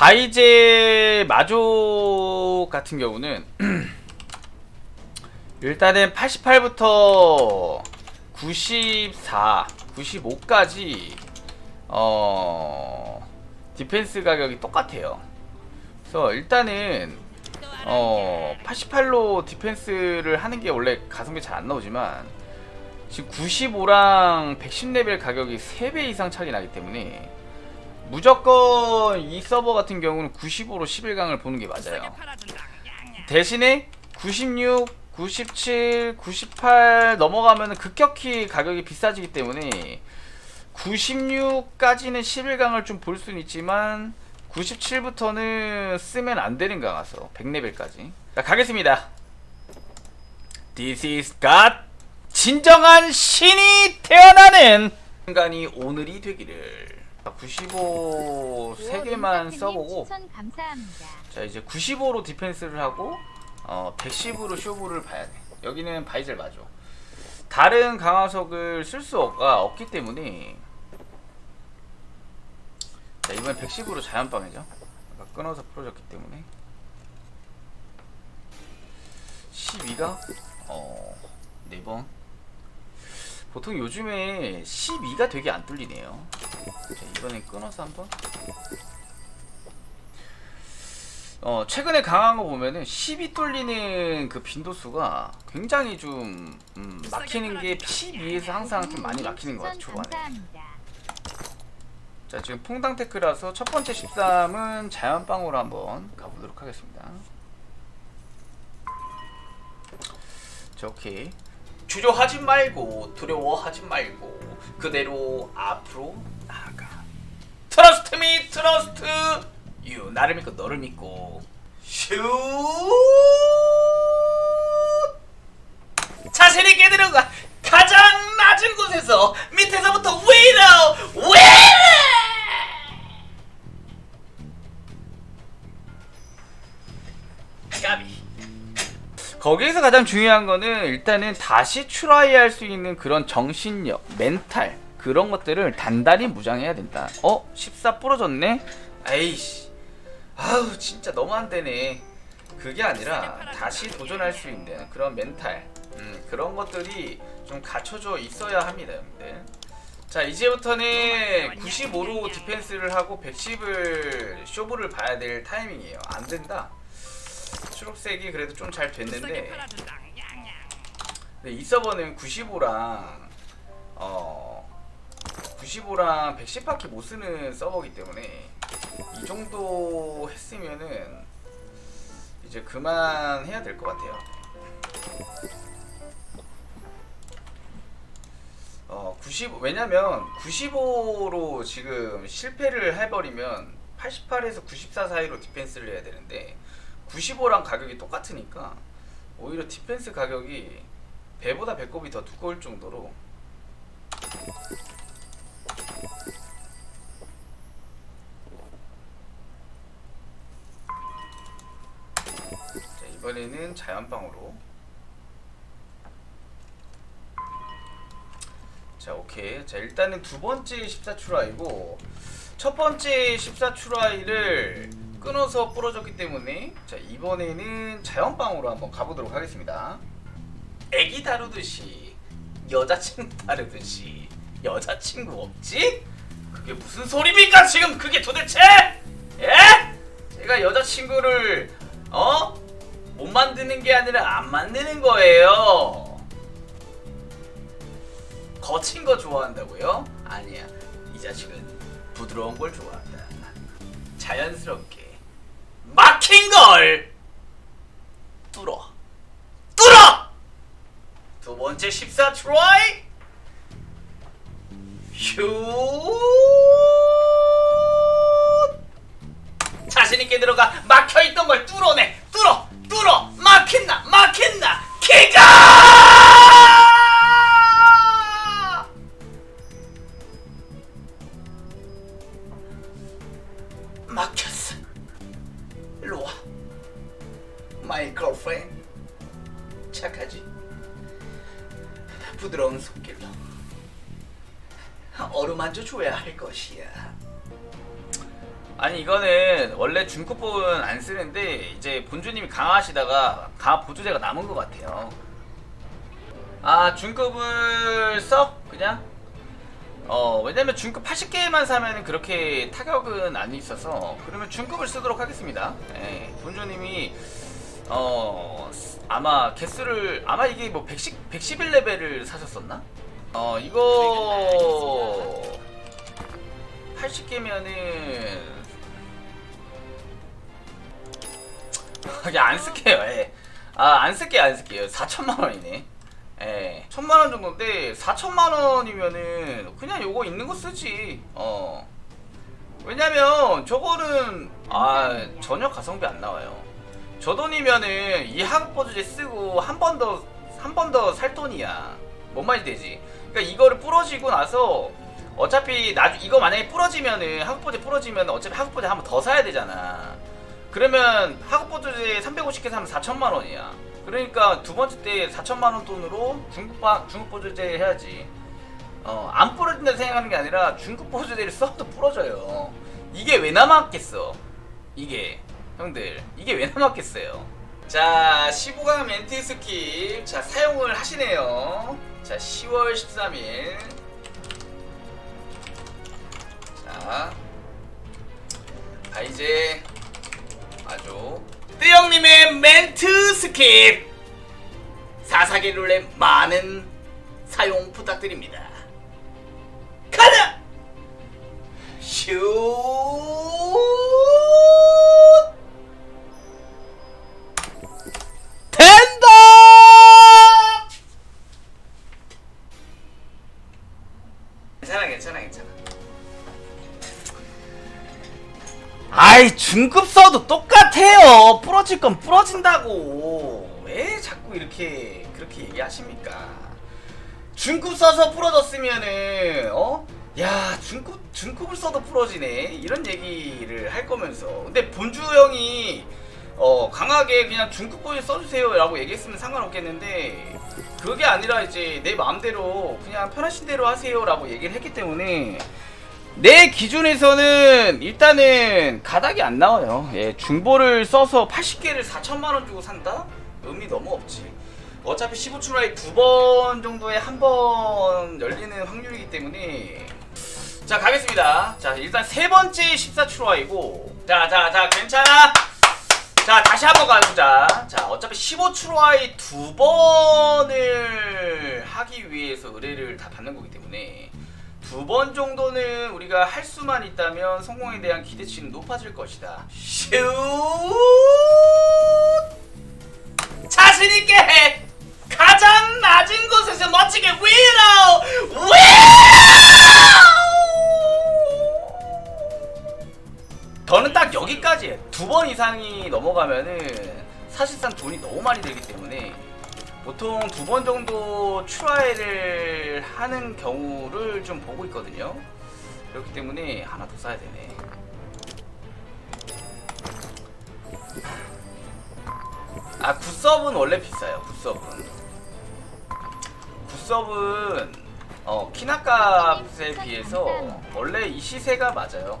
바이제 마족 같은 경우는 일단은 88부터 94, 95까지 어 디펜스 가격이 똑같아요. 그래서 일단은 어 88로 디펜스를 하는 게 원래 가성비 잘 안 나오지만 지금 95랑 110레벨 가격이 3배 이상 차이 나기 때문에 무조건 이 서버 같은 경우는 95로 11강을 보는 게 맞아요. 대신에 96, 97, 98 넘어가면 급격히 가격이 비싸지기 때문에 96까지는 11강을 좀 볼 수는 있지만 97부터는 쓰면 안 되는 강화서 100레벨까지. 자 가겠습니다. This is God. 진정한 신이 태어나는 순간이 오늘이 되기를 95 3개만 써보고. 자 이제 95로 디펜스를 하고 어 110으로 쇼부를 봐야 돼. 여기는 바이젤 맞아. 다른 강화석을 쓸수 없기 때문에. 자 이번 110으로 자연방이죠. 아까 끊어서 풀어졌기 때문에. 12가? 어 4번. 보통 요즘에 12가 되게 안 뚫리네요. 자 이번엔 끊어서 한번? 어 최근에 강한 거 보면은 10이 뚫리는 그 빈도수가 굉장히 좀 음, 막히는 게 12에서 항상 좀 많이 막히는 것 같아요 초반에. 자 지금 퐁당 테크라서 첫 번째 13은 자연빵으로 한번 가보도록 하겠습니다. 자 오케이. 주저하지 말고 두려워하지 말고 그대로 앞으로 나아가. 트러스트 미 트러스트 유 나를 믿고 너를 믿고. 슛 자신 있게 들어가 가장 낮은 곳에서 밑에서부터 위로 위로 까비. 거기에서 가장 중요한 거는 일단은 다시 트라이 할 수 있는 그런 정신력, 멘탈 그런 것들을 단단히 무장해야 된다. 어? 14 부러졌네? 에이씨. 아우 진짜 너무 안 되네. 그게 아니라 다시 도전할 수 있는 그런 멘탈 음, 그런 것들이 좀 갖춰져 있어야 합니다, 여러분들. 자 이제부터는 95로 디펜스를 하고 110을 쇼부를 봐야 될 타이밍이에요. 안 된다. 초록색이 그래도 좀 잘 됐는데 근데 이 서버는 95랑 어 95랑 110밖에 못 쓰는 서버이기 때문에 이 정도 했으면은 이제 그만 해야 될 것 같아요. 어, 95 왜냐면 95로 지금 실패를 해버리면 88에서 94 사이로 디펜스를 해야 되는데 95랑 가격이 똑같으니까 오히려 디펜스 가격이 배보다 배꼽이 더 두꺼울 정도로 자, 이번에는 자연방으로 자 오케이 자 일단은 두 번째 14추라이고 첫 번째 14추라이를 끊어서 부러졌기 때문에 자 이번에는 자연방으로 한번 가보도록 하겠습니다 애기 다루듯이 여자친구 다루듯이 여자친구 없지? 그게 무슨 소리입니까 지금 그게 도대체? 예? 제가 여자친구를 어? 못 만드는 게 아니라 안 만드는 거예요 거친 거 좋아한다고요? 아니야. 이 자식은 부드러운 걸 좋아한다. 자연스럽게 막힌 걸 뚫어. 뚫어! 두 번째 14 트라이. 슛! 자신 있게 들어가 막혀 있던 걸 뚫어내. 뚫어. 뚫어. 막힌다. 막힌다. 키가! 막혔어. 와. My girlfriend. 착하지? 부드러운 손길로 어루만져 줘야 할 것이야. 아니 이거는 원래 중급법은 안 쓰는데 이제 본주님이 강화하시다가 강화 보조제가 남은 것 같아요. 아 중급을 써 그냥 어 왜냐면 중급 80개만 사면 그렇게 타격은 안 있어서 그러면 중급을 쓰도록 하겠습니다. 예, 본주님이 어 아마 개수를 아마 이게 뭐 110, 111레벨을 사셨었나? 어 이거 80개면은 그냥 안 쓸게요. 예. 아 안 쓸게요, 안 쓸게요. 4천만 원이네. 예. 천만 원 정도인데 4천만 원이면은 그냥 요거 있는 거 쓰지. 어. 왜냐면 저거는 아 전혀 가성비 안 나와요. 저 돈이면은 이 학업 보조제 쓰고 한 번 더 한 번 더 살 돈이야. 뭔 말이 되지? 그러니까 이거를 부러지고 나서 어차피 나중 이거 만약에 부러지면은 보조제 부러지면 어차피 학업 보조제 한번 더 사야 되잖아. 그러면 학업 보조제 350개 사면 4천만 원이야. 그러니까 두 번째 때 4천만 원 돈으로 바, 중급 보조제 해야지. 어, 안 부러진다 생각하는 게 아니라 중급 보조제를 써도 부러져요. 이게 왜 남았겠어? 이게 형들 이게 왜 남았겠어요? 자 15강 멘트 스킬 자 사용을 하시네요. 자 10월 13일 자, 아 이제 아주 뜨영님의 멘트 스킵 사사기 룰렛 많은 사용 부탁드립니다. 가자! 슛! 된다! 괜찮아, 괜찮아, 괜찮아. 아이 중급 써도 똑 같아요. 부러질 건 부러진다고. 왜 자꾸 이렇게 그렇게 얘기하십니까? 중급 써서 부러졌으면은 어? 야 중급 중급을 써도 부러지네 이런 얘기를 할 거면서 근데 본주 형이 어 강하게 그냥 중급 보이 써주세요라고 얘기했으면 상관없겠는데 그게 아니라 이제 내 마음대로 그냥 편하신 대로 하세요라고 얘기를 했기 때문에 내 기준에서는 일단은 가닥이 안 나와요. 예, 중보를 써서 80개를 4천만 원 주고 산다? 의미 너무 없지. 어차피 15출라이 두번 정도에 한 번 열리는 확률이기 때문에 자 가겠습니다. 자 일단 세 번째 14출라이고 자자 자 괜찮아. 자 다시 한번 가보자. 자 어차피 15출라이 두 번을 하기 위해서 의뢰를 다 받는 거기 때문에 두 번 정도는 우리가 할 수만 있다면 성공에 대한 기대치는 높아질 것이다. 슛! 자신 있게 해. 가장 낮은 곳에서 멋지게 위로 위로. 저는 딱 여기까지 두 번 이상이 넘어가면은 사실상 돈이 너무 많이 들기 때문에 보통 두 번 정도 출하를 하는 경우를 좀 보고 있거든요. 그렇기 때문에 하나 더 사야 되네. 아 굿섭은 원래 비싸요. 굿섭은 굿섭은 어 키나값에 비해서 원래 이 시세가 맞아요.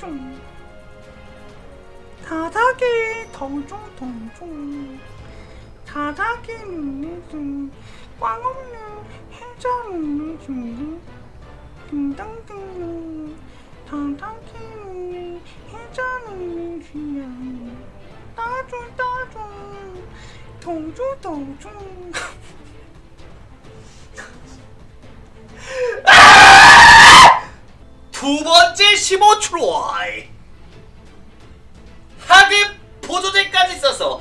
따종 다다기 덩종 덩종. 다다기 눈내중 꽝 없는 해자 눈내중 딩동딩동. 다다기 눈내 해자 눈내주야 따종 따종 덩종 덩종 두 번째 15트로이. 하급 보조제까지 써서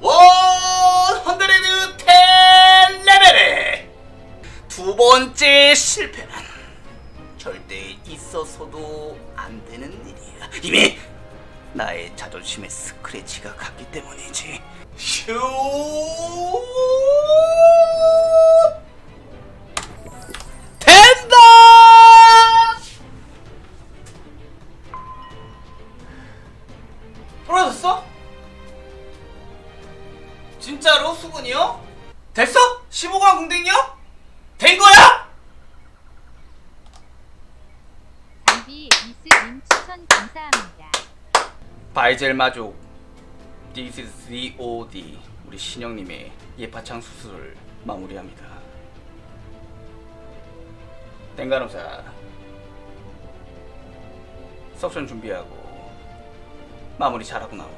원 헌드레드 텐 레벨에 두 번째 실패는 절대 있어서도 안 되는 일이야. 이미 나의 자존심에 스크래치가 갔기 때문이지. 슈 비 미스님 추천 감사합니다. 바이젤 마족. This is COD 우리 신영님의 예파창 수술을 마무리합니다. 땡가노사. 석션 준비하고 마무리 잘하고 나와